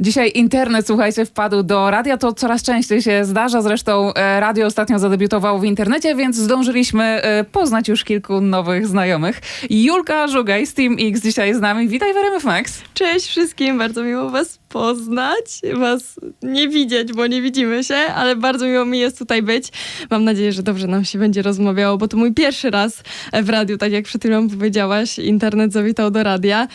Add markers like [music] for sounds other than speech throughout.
Dzisiaj internet, słuchajcie, wpadł do radia. To coraz częściej się zdarza. Zresztą e, radio ostatnio zadebiutowało w internecie, więc zdążyliśmy e, poznać już kilku nowych znajomych. Julka Żugaj z Team X dzisiaj z nami. Witaj w RMF Max. Cześć wszystkim, bardzo miło was poznać, was nie widzieć, bo nie widzimy się, ale bardzo miło mi jest tutaj być. Mam nadzieję, że dobrze nam się będzie rozmawiało, bo to mój pierwszy raz w radiu, tak jak przed chwilą powiedziałaś, internet zawitał do radia.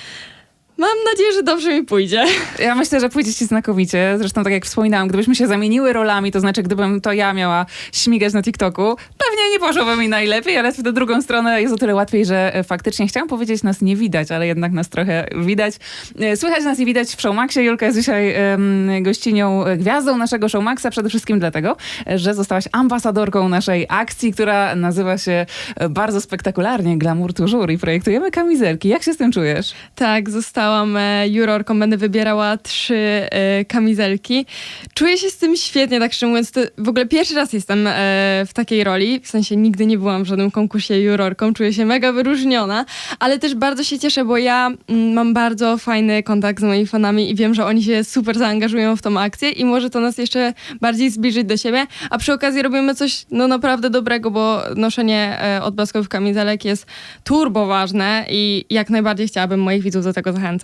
Mam nadzieję, że dobrze mi pójdzie. [laughs] Ja myślę, że pójdzie ci znakomicie. Zresztą tak jak wspominałam, gdybyśmy się zamieniły rolami, to znaczy gdybym to ja miała śmigać na TikToku, pewnie nie poszłoby mi najlepiej, ale w tę drugą stronę jest o tyle łatwiej, że e, faktycznie chciałam powiedzieć, nas nie widać, ale jednak nas trochę widać. E, Słychać nas i widać w Showmaxie. Julka jest dzisiaj gościnią, e, gwiazdą naszego Showmaxa, przede wszystkim dlatego, że zostałaś ambasadorką naszej akcji, która nazywa się bardzo spektakularnie Glamour Toujours i projektujemy kamizelki. Jak się z tym czujesz? Tak, zostałam e, jurorką, będę wybierała trzy e, kamizelki. Czuję się z tym świetnie, tak szczerze mówiąc. To w ogóle pierwszy raz jestem e, w takiej roli, w sensie nigdy nie byłam w żadnym konkursie jurorką, czuję się mega wyróżniona, ale też bardzo się cieszę, bo ja mm, mam bardzo fajny kontakt z moimi fanami i wiem, że oni się super zaangażują w tą akcję i może to nas jeszcze bardziej zbliżyć do siebie, a przy okazji robimy coś no naprawdę dobrego, bo noszenie odblaskowych kamizelek jest turbo ważne i jak najbardziej chciałabym moich widzów do tego zachęcać.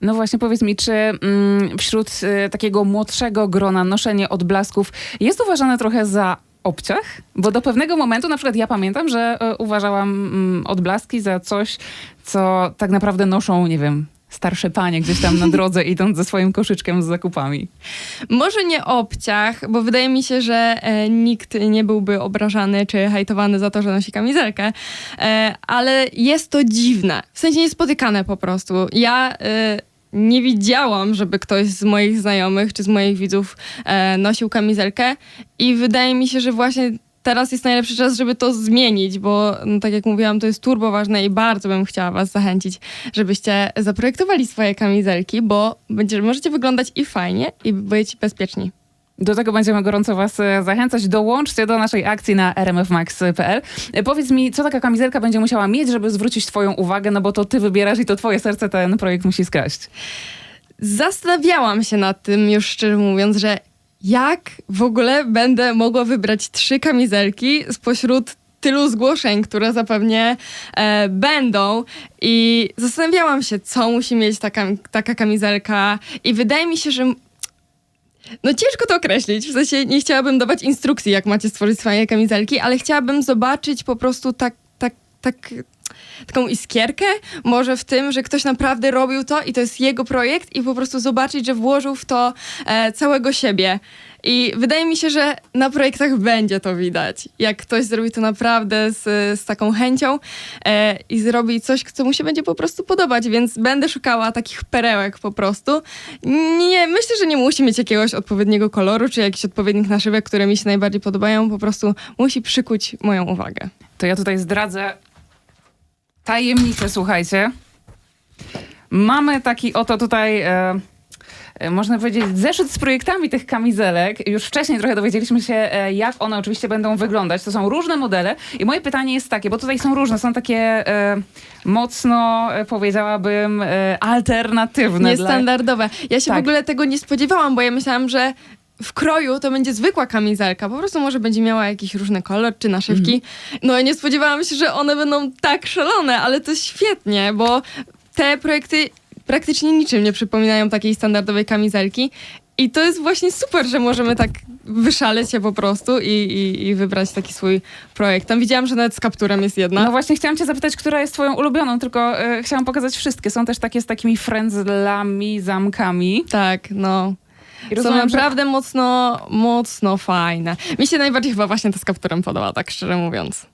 No właśnie, powiedz mi, czy mm, wśród y, takiego młodszego grona noszenie odblasków jest uważane trochę za obciach? Bo do pewnego momentu, na przykład ja pamiętam, że y, uważałam mm, odblaski za coś, co tak naprawdę noszą, nie wiem, starsze panie gdzieś tam na [laughs] drodze, idąc ze swoim koszyczkiem z zakupami. Może nie obciach, bo wydaje mi się, że e, nikt nie byłby obrażany czy hejtowany za to, że nosi kamizelkę, e, ale jest to dziwne, w sensie niespotykane po prostu. Ja e, nie widziałam, żeby ktoś z moich znajomych czy z moich widzów e, nosił kamizelkę i wydaje mi się, że właśnie teraz jest najlepszy czas, żeby to zmienić, bo no, tak jak mówiłam, to jest turbo ważne i bardzo bym chciała was zachęcić, żebyście zaprojektowali swoje kamizelki, bo będzie, możecie wyglądać i fajnie, i być bezpieczni. Do tego będziemy gorąco was e, zachęcać. Dołączcie do naszej akcji na rmfmax.pl. E, Powiedz mi, co taka kamizelka będzie musiała mieć, żeby zwrócić twoją uwagę, no bo to ty wybierasz i to twoje serce ten projekt musi skraść. Zastanawiałam się nad tym już szczerze mówiąc, że jak w ogóle będę mogła wybrać trzy kamizelki spośród tylu zgłoszeń, które zapewnie e, będą? I zastanawiałam się, co musi mieć taka, taka kamizelka. I wydaje mi się, że no ciężko to określić, w sensie nie chciałabym dawać instrukcji, jak macie stworzyć swoje kamizelki, ale chciałabym zobaczyć po prostu tak, tak, tak taką iskierkę może w tym, że ktoś naprawdę robił to i to jest jego projekt i po prostu zobaczyć, że włożył w to e, całego siebie. I wydaje mi się, że na projektach będzie to widać. Jak ktoś zrobi to naprawdę z, z taką chęcią e, i zrobi coś, co mu się będzie po prostu podobać, więc będę szukała takich perełek po prostu. Nie, myślę, że nie musi mieć jakiegoś odpowiedniego koloru, czy jakichś odpowiednich naszywek, które mi się najbardziej podobają. Po prostu musi przykuć moją uwagę. To ja tutaj zdradzę tajemnicę, słuchajcie. Mamy taki oto tutaj, e, e, można powiedzieć, zeszyt z projektami tych kamizelek. Już wcześniej trochę dowiedzieliśmy się, e, jak one oczywiście będą wyglądać. To są różne modele i moje pytanie jest takie, bo tutaj są różne, są takie e, mocno, e, powiedziałabym, e, alternatywne. Niestandardowe. Ja się Tak. w ogóle tego nie spodziewałam, bo ja myślałam, że w kroju to będzie zwykła kamizelka. Po prostu może będzie miała jakiś różny kolor czy naszywki. Mhm. No i nie spodziewałam się, że one będą tak szalone, ale to świetnie, bo te projekty praktycznie niczym nie przypominają takiej standardowej kamizelki. I to jest właśnie super, że możemy tak wyszaleć się po prostu i, i, i wybrać taki swój projekt. Tam widziałam, że nawet z kapturem jest jedna. No właśnie chciałam cię zapytać, która jest twoją ulubioną, tylko e, chciałam pokazać wszystkie. Są też takie z takimi frędzlami, zamkami. Tak, no. I Są rozumiem, że- naprawdę mocno, mocno fajne. Mi się najbardziej chyba właśnie ta z kapturem podoba, tak szczerze mówiąc.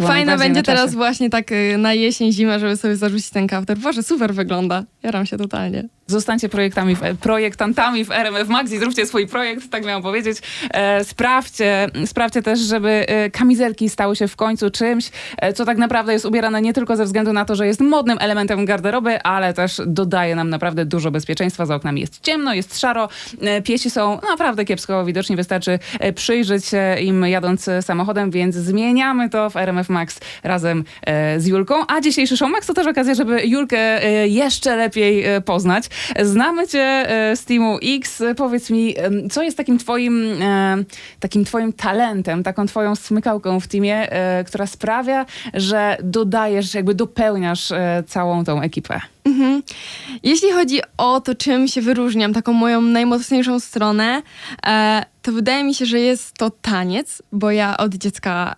Najbardziej będzie teraz właśnie tak y, na jesień, zimę, żeby sobie zarzucić ten kaptur. Boże, super wygląda. Jaram się totalnie. Zostańcie projektami, w, projektantami w RMF Max i zróbcie swój projekt, tak miałam powiedzieć. E, sprawdźcie, sprawdźcie też, żeby e, kamizelki stały się w końcu czymś, e, co tak naprawdę jest ubierane nie tylko ze względu na to, że jest modnym elementem garderoby, ale też dodaje nam naprawdę dużo bezpieczeństwa. Za oknami jest ciemno, jest szaro, e, piesi są naprawdę kiepsko widoczni, wystarczy e, przyjrzeć się im jadąc e, samochodem, więc zmieniamy to w RMF Max razem e, z Julką. A dzisiejszy Show Max to też okazja, żeby Julkę e, jeszcze lepiej e, poznać. Znamy cię e, z Teamu X. Powiedz mi, co jest takim twoim, e, takim twoim talentem, taką twoją smykałką w teamie, e, która sprawia, że dodajesz, jakby dopełniasz całą tą ekipę? Mhm. Jeśli chodzi o to, czym się wyróżniam, taką moją najmocniejszą stronę, to wydaje mi się, że jest to taniec, bo ja od dziecka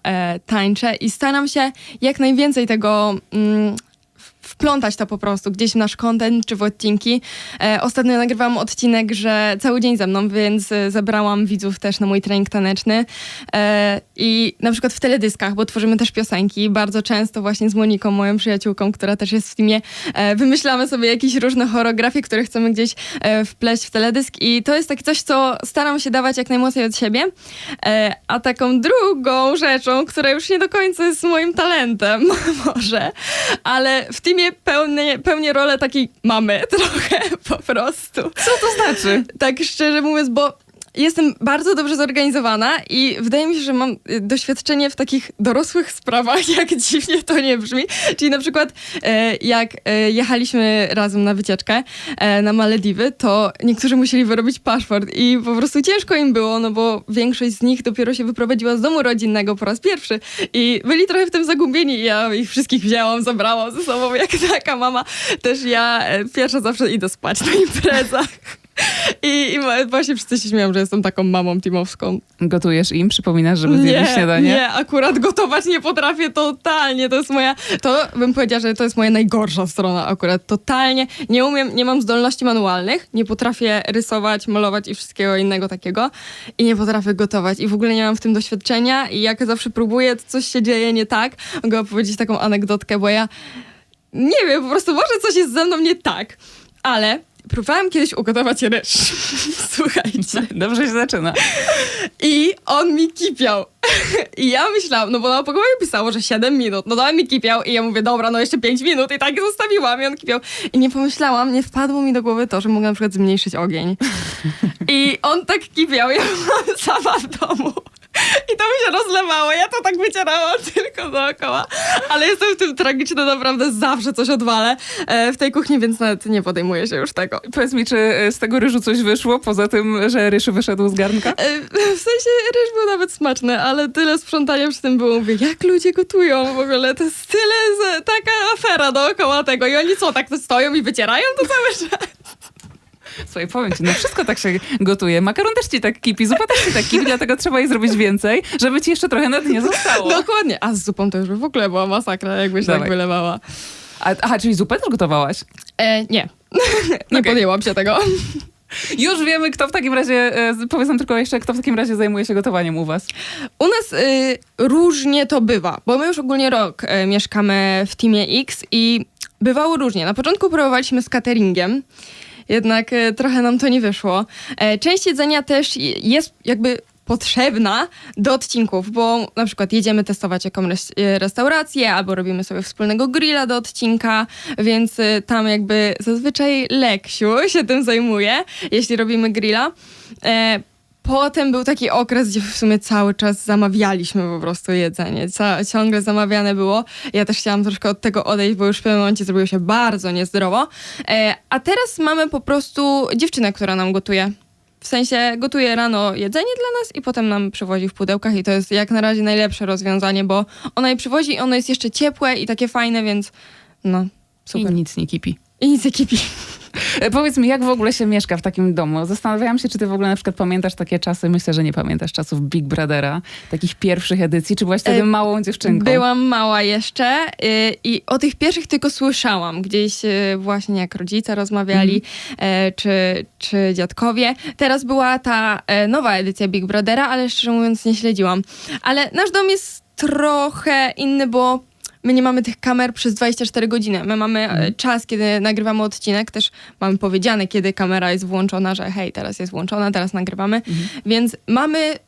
tańczę i staram się jak najwięcej tego. Wplątać to po prostu gdzieś w nasz content czy w odcinki. E, ostatnio nagrywałam odcinek, że cały dzień ze mną, więc e, zabrałam widzów też na mój trening taneczny. E, I na przykład w teledyskach, bo tworzymy też piosenki, bardzo często właśnie z Moniką, moją przyjaciółką, która też jest w teamie, e, wymyślamy sobie jakieś różne choreografie, które chcemy gdzieś e, wpleść w teledysk i to jest takie coś, co staram się dawać jak najmocniej od siebie. E, a taką drugą rzeczą, która już nie do końca jest moim talentem, [laughs] może, ale w teamie pełnię, pełnię rolę takiej mamy [laughs] trochę po prostu. Co to znaczy? Tak szczerze mówiąc, bo jestem bardzo dobrze zorganizowana i wydaje mi się, że mam y, doświadczenie w takich dorosłych sprawach, [laughs] jak dziwnie to nie brzmi. Czyli na przykład e, jak e, jechaliśmy razem na wycieczkę e, na Malediwy, to niektórzy musieli wyrobić paszport i po prostu ciężko im było, no bo większość z nich dopiero się wyprowadziła z domu rodzinnego po raz pierwszy i byli trochę w tym zagubieni ja ich wszystkich wzięłam, zabrałam ze sobą jak taka mama. Też ja pierwsza zawsze idę spać na imprezach. [laughs] [laughs] I, I właśnie wszyscy się śmieją, że jestem taką mamą teamowską. Gotujesz im, przypominasz, żeby zjedli śniadanie? nie, akurat gotować nie potrafię totalnie. To jest moja, to bym powiedziała, że to jest moja najgorsza strona akurat. Totalnie nie umiem, nie mam zdolności manualnych, nie potrafię rysować, malować i wszystkiego innego takiego i nie potrafię gotować i w ogóle nie mam w tym doświadczenia i jak zawsze próbuję, to coś się dzieje nie tak. Mogę opowiedzieć taką anegdotkę, bo ja nie wiem, po prostu może coś jest ze mną nie tak, ale próbowałam kiedyś ugotować ryż. [laughs] Słuchajcie. Dobrze się zaczyna. I on mi kipiał. I ja myślałam, no bo na opakowanie pisało, że 7 minut. No to on mi kipiał i ja mówię, dobra, no jeszcze 5 minut i tak zostawiłam i on kipiał. I nie pomyślałam, nie wpadło mi do głowy to, że mogę na przykład zmniejszyć ogień. I on tak kipiał, ja byłam sama w domu. I to mi się rozlewało, ja to tak wycierałam [laughs] tylko dookoła. Ale jestem w tym tragiczna, naprawdę zawsze coś odwalę e, w tej kuchni, więc nawet nie podejmuję się już tego. Powiedz mi, czy z tego ryżu coś wyszło, poza tym, że ryż wyszedł z garnka? E, W sensie ryż był nawet smaczny, ale tyle sprzątania przy tym było. Mówię, jak ludzie gotują w ogóle? To jest tyle, taka afera dookoła tego. I oni co, tak to stoją i wycierają to cały [laughs] czas? Słuchaj, powiem ci, no wszystko tak się gotuje. Makaron też ci tak kipi, zupa też ci tak kipi, dlatego trzeba jej zrobić więcej, żeby ci jeszcze trochę na dnie [laughs] zostało. Dokładnie. A z zupą to już by w ogóle była masakra, jakbyś tak Dawaj. wylewała. A, aha, czyli zupę też gotowałaś? E, nie. [laughs] nie Okej. podjęłam się tego. [laughs] Już wiemy, kto w takim razie, e, powiedz nam tylko jeszcze, kto w takim razie zajmuje się gotowaniem u was. U nas y, różnie to bywa, bo my już ogólnie rok y, mieszkamy w Teamie X i bywało różnie. Na początku próbowaliśmy z cateringiem, jednak y, trochę nam to nie wyszło. E, część jedzenia też jest jakby potrzebna do odcinków, bo na przykład jedziemy testować jakąś y, restaurację albo robimy sobie wspólnego grilla do odcinka, więc tam jakby zazwyczaj Leksiu [laughs] się tym zajmuje, jeśli robimy grilla. Potem był taki okres, gdzie w sumie cały czas zamawialiśmy po prostu jedzenie. Ca- ciągle zamawiane było. Ja też chciałam troszkę od tego odejść, bo już w pewnym momencie zrobiło się bardzo niezdrowo. E, a teraz mamy po prostu dziewczynę, która nam gotuje. W sensie gotuje rano jedzenie dla nas i potem nam przywozi w pudełkach i to jest jak na razie najlepsze rozwiązanie, bo ona je przywozi i ono jest jeszcze ciepłe i takie fajne, więc no, super. I nic nie kipi. I nic nie kipi. [laughs] Powiedz mi, jak w ogóle się mieszka w takim domu? Zastanawiałam się, czy ty w ogóle na przykład pamiętasz takie czasy, myślę, że nie pamiętasz czasów Big Brothera, takich pierwszych edycji, czy byłaś wtedy E, małą dziewczynką? Byłam mała jeszcze y, i o tych pierwszych tylko słyszałam. Gdzieś y, właśnie jak rodzice rozmawiali, e, czy, czy dziadkowie. Teraz była ta e, nowa edycja Big Brothera, ale szczerze mówiąc nie śledziłam. Ale nasz dom jest trochę inny, bo my nie mamy tych kamer przez 24 godziny. My mamy e, czas, kiedy nagrywamy odcinek, też mamy powiedziane, kiedy kamera jest włączona, że hej, teraz jest włączona, teraz nagrywamy. Więc mamy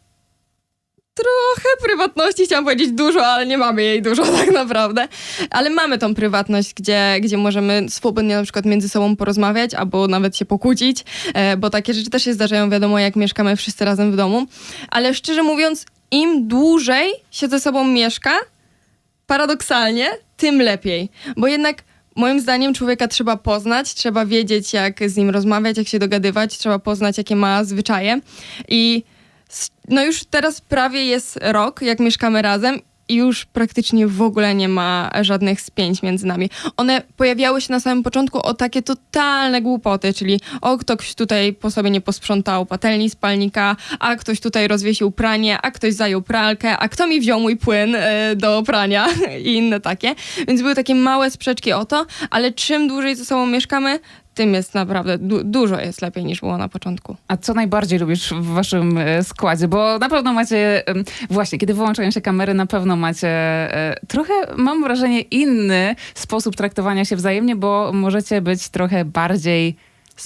trochę prywatności, chciałam powiedzieć dużo, ale nie mamy jej dużo [laughs] tak naprawdę. Ale mamy tą prywatność, gdzie, gdzie możemy swobodnie na przykład między sobą porozmawiać albo nawet się pokłócić, e, bo takie rzeczy też się zdarzają, wiadomo, jak mieszkamy wszyscy razem w domu. Ale szczerze mówiąc, im dłużej się ze sobą mieszka, paradoksalnie, tym lepiej. Bo jednak moim zdaniem człowieka trzeba poznać, trzeba wiedzieć, jak z nim rozmawiać, jak się dogadywać, trzeba poznać, jakie ma zwyczaje. I no już teraz prawie jest rok, jak mieszkamy razem. I już praktycznie w ogóle nie ma żadnych spięć między nami. One pojawiały się na samym początku o takie totalne głupoty, czyli o ktoś tutaj po sobie nie posprzątał patelni spalnika, a ktoś tutaj rozwiesił pranie, a ktoś zajął pralkę, a kto mi wziął mój płyn e, do prania [laughs] i inne takie. Więc były takie małe sprzeczki o to, ale czym dłużej ze sobą mieszkamy, tym jest naprawdę du- dużo jest lepiej niż było na początku. A co najbardziej lubisz w waszym e, składzie? Bo na pewno macie, właśnie, kiedy wyłączają się kamery, na pewno macie e, trochę, mam wrażenie, inny sposób traktowania się wzajemnie, bo możecie być trochę bardziej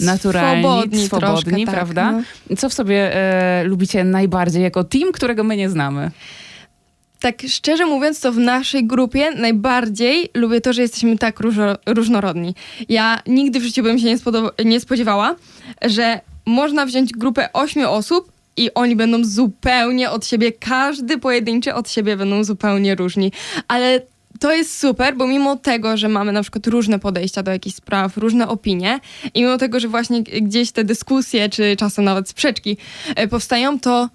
naturalni, Swobodni, swobodni troszkę, tak, prawda? no. Co w sobie e, lubicie najbardziej jako team, którego my nie znamy? Tak szczerze mówiąc, to w naszej grupie najbardziej lubię to, że jesteśmy tak różno, różnorodni. Ja nigdy w życiu bym się nie, nie spodziewała, że można wziąć grupę ośmiu osób i oni będą zupełnie od siebie, każdy pojedynczy od siebie będą zupełnie różni. Ale to jest super, bo mimo tego, że mamy na przykład różne podejścia do jakichś spraw, różne opinie i mimo tego, że właśnie gdzieś te dyskusje, czy czasem nawet sprzeczki e, powstają, to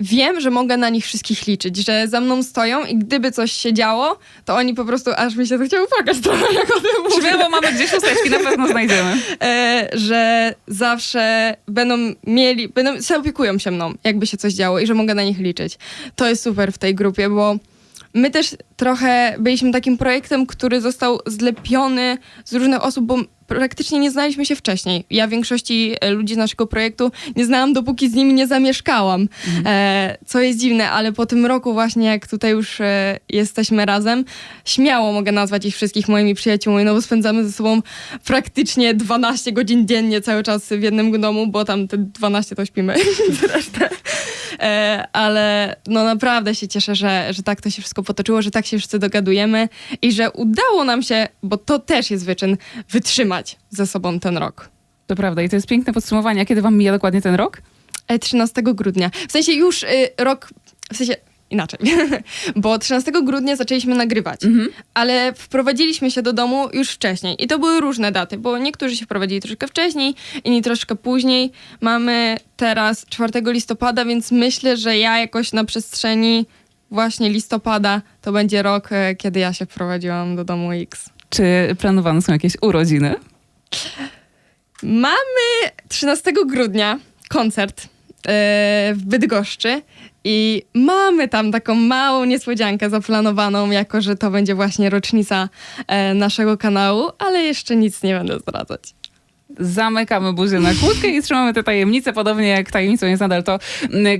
wiem, że mogę na nich wszystkich liczyć, że za mną stoją i gdyby coś się działo, to oni po prostu, aż mi się to chciało płakać trochę, jak o tym mówię, Śmiało mamy gdzieś chusteczki, na pewno znajdziemy. [laughs] e, że zawsze będą mieli, będą, zaopiekują się mną, jakby się coś działo i że mogę na nich liczyć. To jest super w tej grupie, bo my też trochę byliśmy takim projektem, który został zlepiony z różnych osób, bo praktycznie nie znaliśmy się wcześniej. Ja większości e, ludzi z naszego projektu nie znałam, dopóki z nimi nie zamieszkałam. E, co jest dziwne, ale po tym roku właśnie, jak tutaj już e, jesteśmy razem, śmiało mogę nazwać ich wszystkich moimi przyjaciółmi, no bo spędzamy ze sobą praktycznie 12 godzin dziennie cały czas w jednym domu, bo tam te 12 to śpimy [laughs] zresztą. E, ale no naprawdę się cieszę, że, że tak to się wszystko potoczyło, że tak się wszyscy dogadujemy i że udało nam się, bo to też jest wyczyn, wytrzymać ze sobą ten rok. To prawda i to jest piękne podsumowanie. A kiedy wam mija dokładnie ten rok? E, 13 grudnia. W sensie już y, rok, w sensie inaczej, [laughs] bo 13 grudnia zaczęliśmy nagrywać, ale wprowadziliśmy się do domu już wcześniej i to były różne daty, bo niektórzy się wprowadzili troszkę wcześniej, inni troszkę później. Mamy teraz 4 listopada, więc myślę, że ja jakoś na przestrzeni właśnie listopada to będzie rok, e, kiedy ja się wprowadziłam do domu X. Czy planowane są jakieś urodziny? Mamy 13 grudnia koncert e, w Bydgoszczy i mamy tam taką małą niespodziankę zaplanowaną, jako że to będzie właśnie rocznica e, naszego kanału, ale jeszcze nic nie będę zdradzać. Zamykamy buzię na kłódkę i trzymamy te tajemnice, podobnie jak tajemnicą jest nadal to,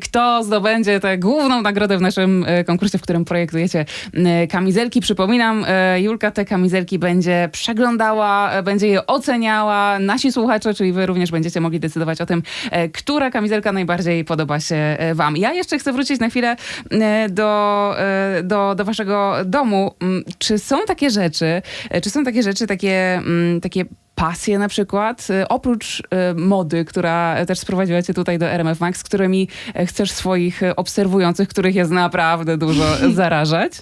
kto zdobędzie tę główną nagrodę w naszym e, konkursie, w którym projektujecie m, kamizelki. Przypominam, e, Julka te kamizelki będzie przeglądała, e, będzie je oceniała. Nasi słuchacze, czyli wy również będziecie mogli decydować o tym, e, która kamizelka najbardziej podoba się e, wam. Ja jeszcze chcę wrócić na chwilę e, do, e, do, do waszego domu. M, Czy są takie rzeczy, e, czy są takie rzeczy, takie, mm, takie pasje na przykład, y, oprócz y, mody, która też sprowadziła cię tutaj do RMF Max, którymi e, chcesz swoich e, obserwujących, których jest naprawdę dużo, [laughs] zarażać?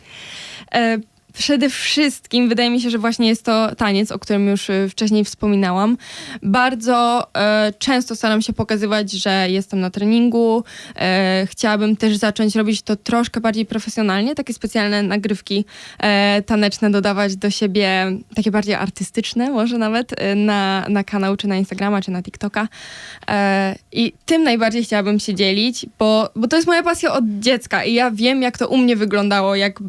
Przede wszystkim wydaje mi się, że właśnie jest to taniec, o którym już y, wcześniej wspominałam. Bardzo e, często staram się pokazywać, że jestem na treningu. E, chciałabym też zacząć robić to troszkę bardziej profesjonalnie, takie specjalne nagrywki e, taneczne dodawać do siebie, takie bardziej artystyczne może nawet e, na, na kanał, czy na Instagrama, czy na TikToka. E, I tym najbardziej chciałabym się dzielić, bo, bo to jest moja pasja od dziecka i ja wiem, jak to u mnie wyglądało, jak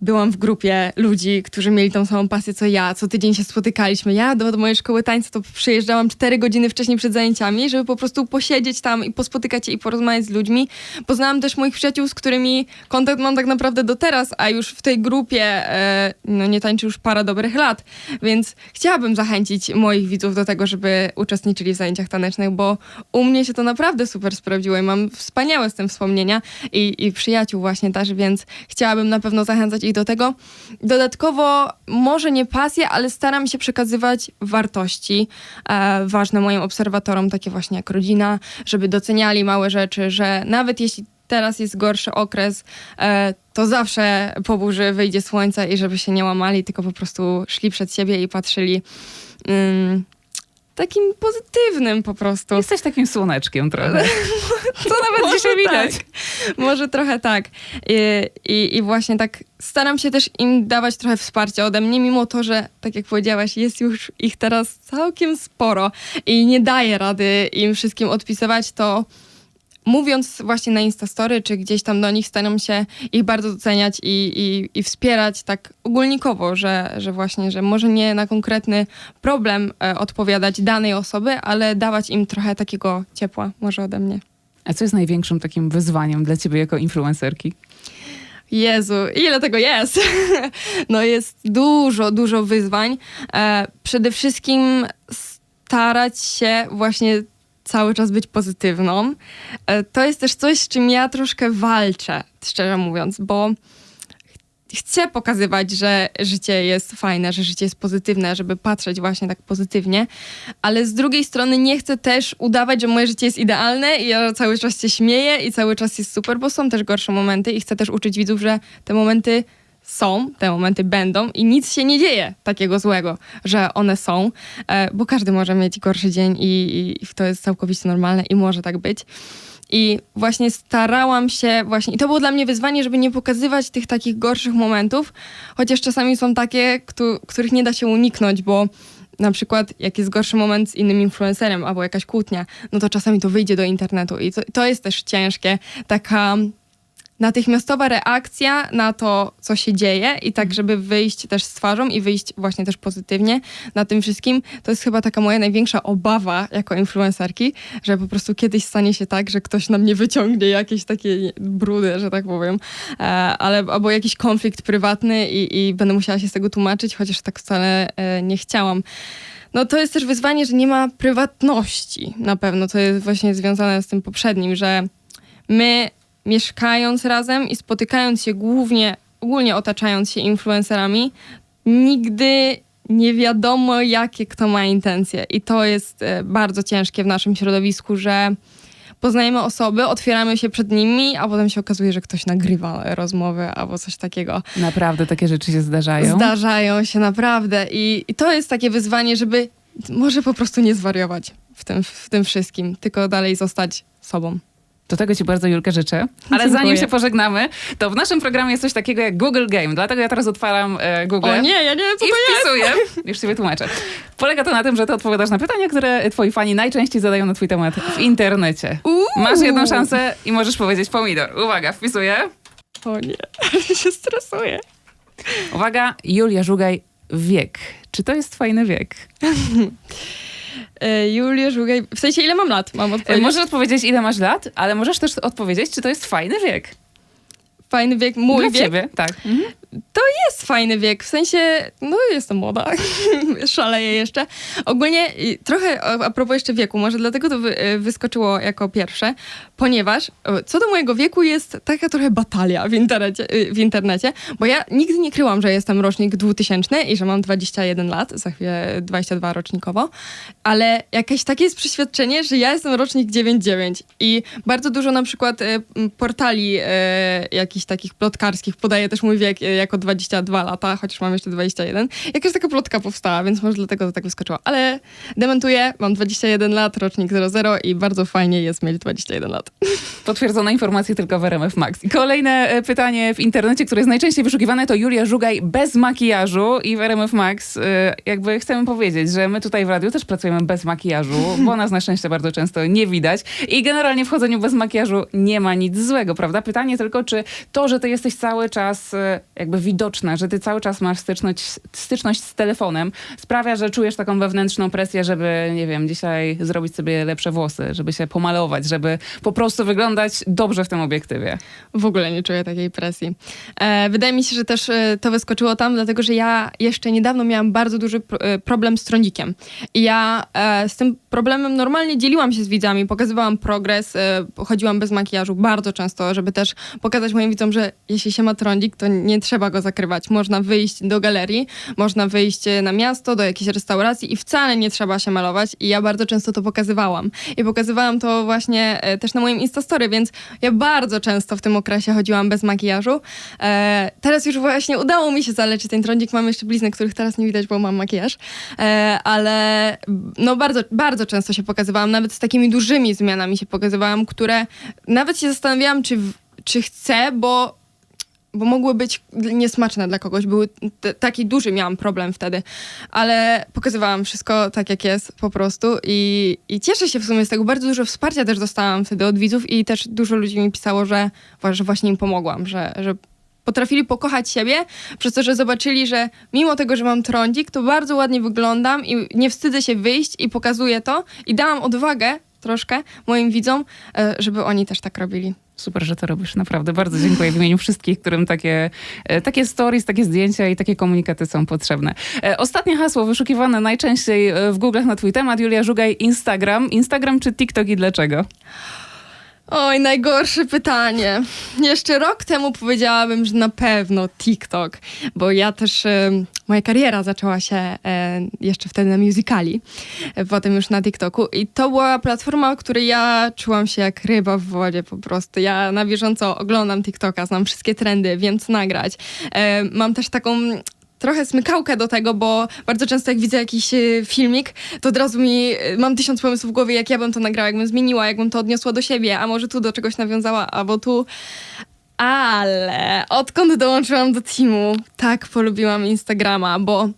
byłam w grupie ludzi, którzy mieli tą samą pasję co ja. Co tydzień się spotykaliśmy. Ja do, do mojej szkoły tańca to przyjeżdżałam 4 godziny wcześniej przed zajęciami, żeby po prostu posiedzieć tam i pospotykać się i porozmawiać z ludźmi. Poznałam też moich przyjaciół, z którymi kontakt mam tak naprawdę do teraz, a już w tej grupie e, no, nie tańczy już parę dobrych lat. Więc chciałabym zachęcić moich widzów do tego, żeby uczestniczyli w zajęciach tanecznych, bo u mnie się to naprawdę super sprawdziło i mam wspaniałe z tym wspomnienia i, i przyjaciół właśnie też, więc chciałabym na pewno zachęcać ich do tego. Dodatkowo, może nie pasję, ale staram się przekazywać wartości e, ważne moim obserwatorom, takie właśnie jak rodzina, żeby doceniali małe rzeczy, że nawet jeśli teraz jest gorszy okres, e, to zawsze po burzy wyjdzie słońce i żeby się nie łamali, tylko po prostu szli przed siebie i patrzyli ym, takim pozytywnym po prostu. Jesteś takim słoneczkiem trochę. [laughs] Co nawet dzisiaj widać. tak. Może trochę tak. I, i, I właśnie tak staram się też im dawać trochę wsparcia ode mnie, mimo to, że tak jak powiedziałaś, jest już ich teraz całkiem sporo i nie daję rady im wszystkim odpisywać, to mówiąc właśnie na Instastory, czy gdzieś tam do nich, staram się ich bardzo doceniać i, i, i wspierać tak ogólnikowo, że, że właśnie, że może nie na konkretny problem e, odpowiadać danej osoby, ale dawać im trochę takiego ciepła może ode mnie. A co jest największym takim wyzwaniem dla ciebie jako influencerki? Jezu, ile tego jest? [laughs] No jest dużo, dużo wyzwań. E, przede wszystkim starać się właśnie cały czas być pozytywną. E, to jest też coś, z czym ja troszkę walczę, szczerze mówiąc, bo ch- chcę pokazywać, że życie jest fajne, że życie jest pozytywne, żeby patrzeć właśnie tak pozytywnie, ale z drugiej strony nie chcę też udawać, że moje życie jest idealne i ja cały czas się śmieję i cały czas jest super, bo są też gorsze momenty i chcę też uczyć widzów, że te momenty są, te momenty będą i nic się nie dzieje takiego złego, że one są, e, bo każdy może mieć gorszy dzień i, i to jest całkowicie normalne i może tak być. I właśnie starałam się właśnie, i to było dla mnie wyzwanie, żeby nie pokazywać tych takich gorszych momentów, chociaż czasami są takie, któ- których nie da się uniknąć, bo na przykład jak jest gorszy moment z innym influencerem albo jakaś kłótnia, no to czasami to wyjdzie do internetu i to, to jest też ciężkie. Taka natychmiastowa reakcja na to, co się dzieje i tak, żeby wyjść też z twarzą i wyjść właśnie też pozytywnie na tym wszystkim, to jest chyba taka moja największa obawa jako influencerki, że po prostu kiedyś stanie się tak, że ktoś na mnie wyciągnie jakieś takie brudy, że tak powiem, e, ale albo jakiś konflikt prywatny i, i będę musiała się z tego tłumaczyć, chociaż tak wcale e, nie chciałam. No to jest też wyzwanie, że nie ma prywatności na pewno, co jest właśnie związane z tym poprzednim, że my mieszkając razem i spotykając się głównie, ogólnie otaczając się influencerami, nigdy nie wiadomo, jakie kto ma intencje. I to jest e, bardzo ciężkie w naszym środowisku, że poznajemy osoby, otwieramy się przed nimi, a potem się okazuje, że ktoś nagrywa rozmowy albo coś takiego. Naprawdę takie rzeczy się zdarzają. Zdarzają się naprawdę. I, I to jest takie wyzwanie, żeby może po prostu nie zwariować w tym, w tym wszystkim, tylko dalej zostać sobą. Do tego Ci bardzo, Julkę, życzę. Ale zanim Dziękuję. się pożegnamy, to w naszym programie jest coś takiego jak Google Game. Dlatego ja teraz otwaram e, Google. O nie, ja nie wiem, co I to jest. wpisuję. [laughs] Już sobie tłumaczę. Polega to na tym, że ty odpowiadasz na pytania, które twoi fani najczęściej zadają na twój temat w internecie. Uuu. Masz jedną szansę i możesz powiedzieć pomidor. Uwaga, wpisuję. O nie, [laughs] się stresuję. Uwaga, Julia Żugaj, wiek. Czy to jest fajny wiek? [laughs] E, Julia Żugaj, w sensie ile mam lat? Mam E, odpowiedzieć? Możesz odpowiedzieć, ile masz lat, ale możesz też odpowiedzieć, czy to jest fajny wiek. Fajny wiek, mój Dla wiek? ciebie, tak. Mhm. Jest fajny wiek, w sensie, no jestem młoda, [laughs] szaleję jeszcze. Ogólnie trochę a propos jeszcze wieku, może dlatego to wy, e, wyskoczyło jako pierwsze, ponieważ e, co do mojego wieku jest taka trochę batalia w internecie, e, w internecie, bo ja nigdy nie kryłam, że jestem rocznik 2000 i że mam 21 lat, za chwilę 22 rocznikowo, ale jakieś takie jest przeświadczenie, że ja jestem rocznik 99 i bardzo dużo na przykład portali jakichś takich plotkarskich podaje też mój wiek jako 22 lata, chociaż mam jeszcze 21. Jakaś taka plotka powstała, więc może dlatego to tak wyskoczyło. Ale dementuję, mam 21 lat, rocznik 00 i bardzo fajnie jest mieć 21 lat. Potwierdzone informacje tylko w RMF Max. Kolejne e, pytanie w internecie, które jest najczęściej wyszukiwane, to Julia Żugaj bez makijażu i w RMF Max e, jakby chcemy powiedzieć, że my tutaj w radiu też pracujemy bez makijażu, bo nas na szczęście bardzo często nie widać i generalnie w chodzeniu bez makijażu nie ma nic złego, prawda? Pytanie tylko, czy to, że ty jesteś cały czas e, jakby widoczna, że ty cały czas masz styczność, styczność z telefonem, sprawia, że czujesz taką wewnętrzną presję, żeby, nie wiem, dzisiaj zrobić sobie lepsze włosy, żeby się pomalować, żeby po prostu wyglądać dobrze w tym obiektywie. W ogóle nie czuję takiej presji. E, wydaje mi się, że też e, to wyskoczyło tam, dlatego że ja jeszcze niedawno miałam bardzo duży e, problem z trądzikiem. I ja e, z tym problemem normalnie dzieliłam się z widzami, pokazywałam progres, e, chodziłam bez makijażu bardzo często, żeby też pokazać moim widzom, że jeśli się ma trądzik, to nie trzeba trzeba go zakrywać. Można wyjść do galerii, można wyjść na miasto, do jakiejś restauracji i wcale nie trzeba się malować. I ja bardzo często to pokazywałam. I pokazywałam to właśnie e, też na moim Instastory, więc ja bardzo często w tym okresie chodziłam bez makijażu. E, teraz już właśnie udało mi się zaleczyć ten trądzik. Mam jeszcze blizny, których teraz nie widać, bo mam makijaż. E, ale no bardzo, bardzo często się pokazywałam, nawet z takimi dużymi zmianami się pokazywałam, które nawet się zastanawiałam, czy, czy chcę, bo bo mogły być niesmaczne dla kogoś. Były taki duży miałam problem wtedy, ale pokazywałam wszystko tak, jak jest po prostu i, i cieszę się w sumie z tego. Bardzo dużo wsparcia też dostałam wtedy od widzów i też dużo ludzi mi pisało, że, że właśnie im pomogłam, że, że potrafili pokochać siebie przez to, że zobaczyli, że mimo tego, że mam trądzik, to bardzo ładnie wyglądam i nie wstydzę się wyjść i pokazuję to i dałam odwagę troszkę moim widzom, e, żeby oni też tak robili. Super, że to robisz, naprawdę. Bardzo dziękuję w imieniu wszystkich, którym takie, e, takie stories, takie zdjęcia i takie komunikaty są potrzebne. E, Ostatnie hasło wyszukiwane najczęściej e, w Google'ach na twój temat. Julia Żugaj, Instagram. Instagram czy TikTok i dlaczego? Oj, najgorsze pytanie. Jeszcze rok temu powiedziałabym, że na pewno TikTok, bo ja też, em, moja kariera zaczęła się e, jeszcze wtedy na musicali, e, potem już na TikToku i to była platforma, w której ja czułam się jak ryba w wodzie po prostu. Ja na bieżąco oglądam TikToka, znam wszystkie trendy, wiem co nagrać. E, mam też taką trochę smykałkę do tego, bo bardzo często jak widzę jakiś e, filmik, to od razu mi, e, mam tysiąc pomysłów w głowie, jak ja bym to nagrała, jakbym zmieniła, jakbym to odniosła do siebie, a może tu do czegoś nawiązała, albo tu. Ale odkąd dołączyłam do teamu, tak polubiłam Instagrama, bo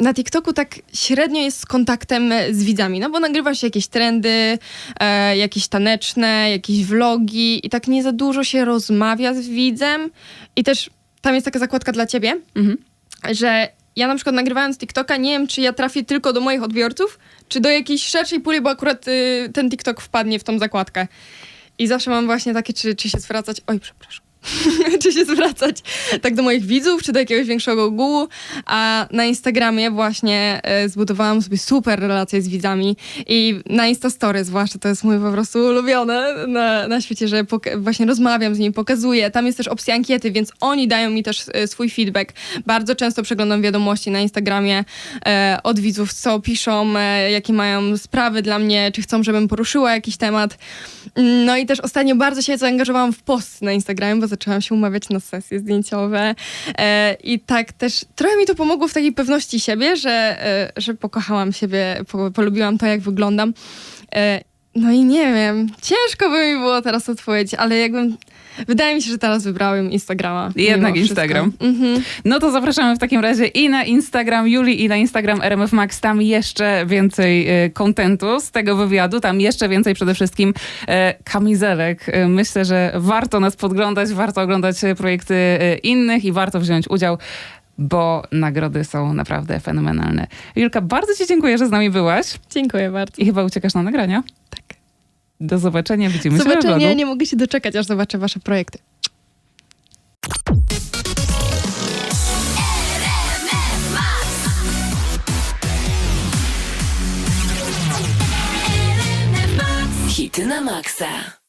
na TikToku tak średnio jest z kontaktem z widzami, no bo nagrywa się jakieś trendy, e, jakieś taneczne, jakieś vlogi i tak nie za dużo się rozmawia z widzem i też tam jest taka zakładka dla ciebie, Mhm. Że ja na przykład nagrywając TikToka nie wiem, czy ja trafię tylko do moich odbiorców, czy do jakiejś szerszej puli, bo akurat y, ten TikTok wpadnie w tą zakładkę. I zawsze mam właśnie takie, czy, czy się zwracać. Oj, przepraszam. [laughs] czy się zwracać tak do moich widzów, czy do jakiegoś większego ogółu. A na Instagramie właśnie e, zbudowałam sobie super relacje z widzami i na Instastory zwłaszcza, to jest mój po prostu ulubione na, na świecie, że właśnie rozmawiam z nimi, pokazuję. Tam jest też opcja ankiety, więc oni dają mi też e, swój feedback. Bardzo często przeglądam wiadomości na Instagramie e, od widzów, co piszą, e, jakie mają sprawy dla mnie, czy chcą, żebym poruszyła jakiś temat. Mm, No i też ostatnio bardzo się zaangażowałam w post na Instagramie, bo zaczęłam się umawiać na sesje zdjęciowe e, i tak też trochę mi to pomogło w takiej pewności siebie, że, e, że pokochałam siebie, po, polubiłam to, jak wyglądam. E, no i nie wiem, ciężko by mi było teraz odpowiedzieć, ale jakbym, wydaje mi się, że teraz wybrałem Instagrama. Jednak. Instagram. Mhm. No to zapraszamy w takim razie i na Instagram Julii, i na Instagram RMF Max. Tam jeszcze więcej e, kontentu z tego wywiadu. Tam jeszcze więcej przede wszystkim e, kamizelek. E, Myślę, że warto nas podglądać, warto oglądać projekty innych i warto wziąć udział. Bo nagrody są naprawdę fenomenalne. Julka, bardzo Ci dziękuję, że z nami byłaś Dziękuję bardzo. i chyba uciekasz na nagrania. Tak. Do zobaczenia, widzimy się Zobaczenia, vlogu. nie mogę się doczekać, aż zobaczę wasze projekty. Hity na maksa.